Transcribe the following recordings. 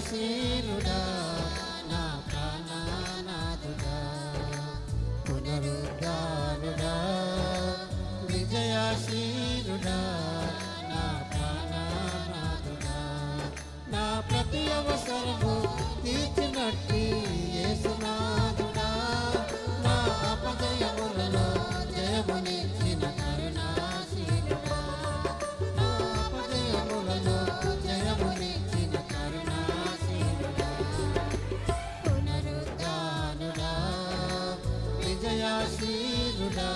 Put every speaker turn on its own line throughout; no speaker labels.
విజయశీలుడా విజయశీలుడా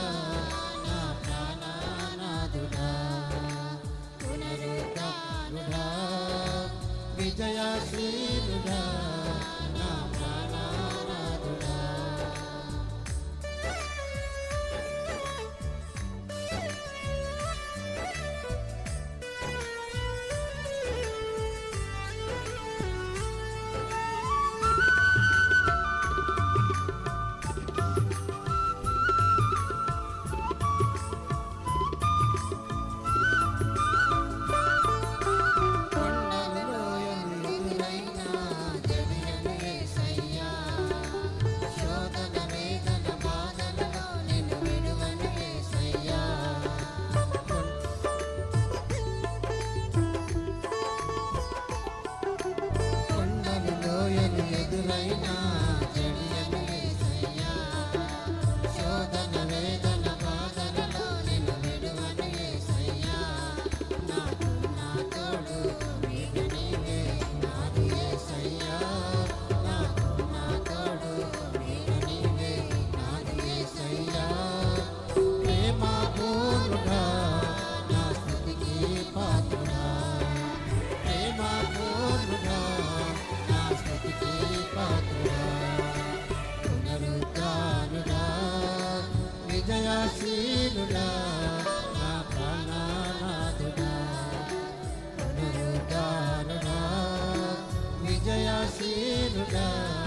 విజయశీలుడా నా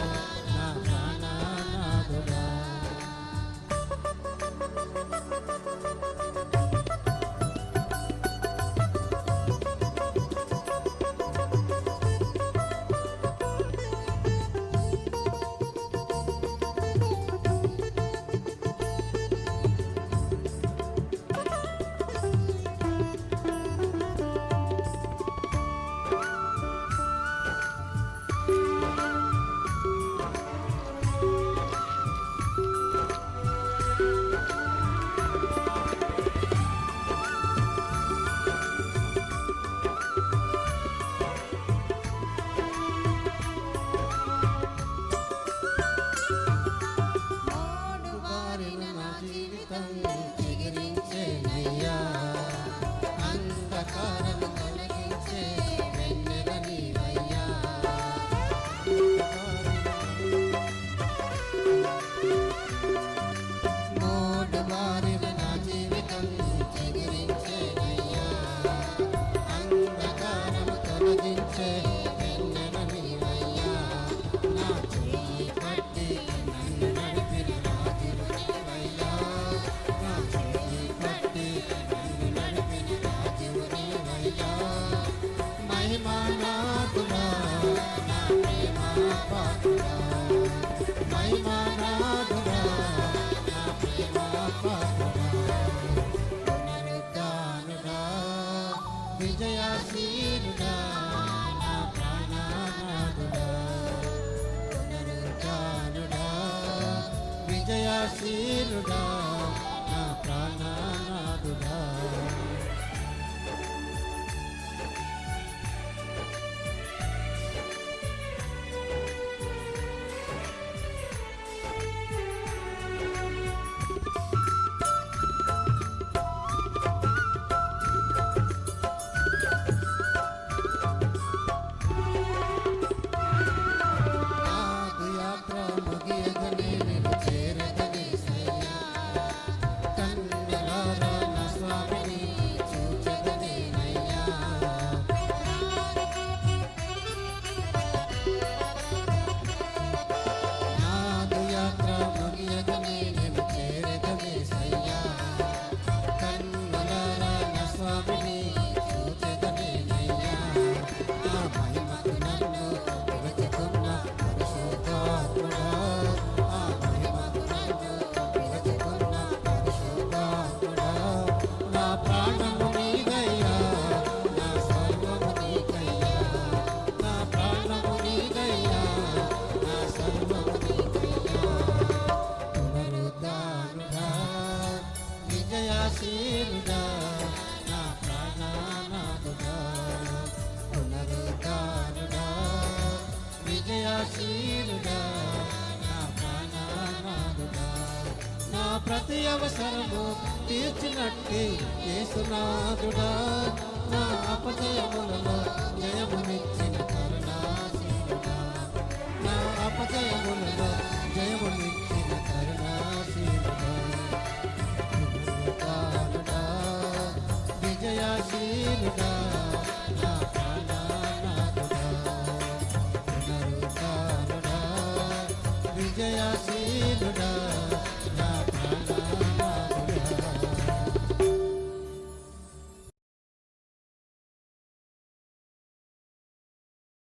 విజయశీలుడా నా ప్రతి అవసరము తీర్చినట్టే యేసునాథుడా. నా అపజయములలో జయమునిచ్చిన కరుణాశీలుడా. నా అపజయములలో జయమునిచ్చిన కరుణాశీలుడా. పునరుద్ధారుడా, విజయాశీలుడా.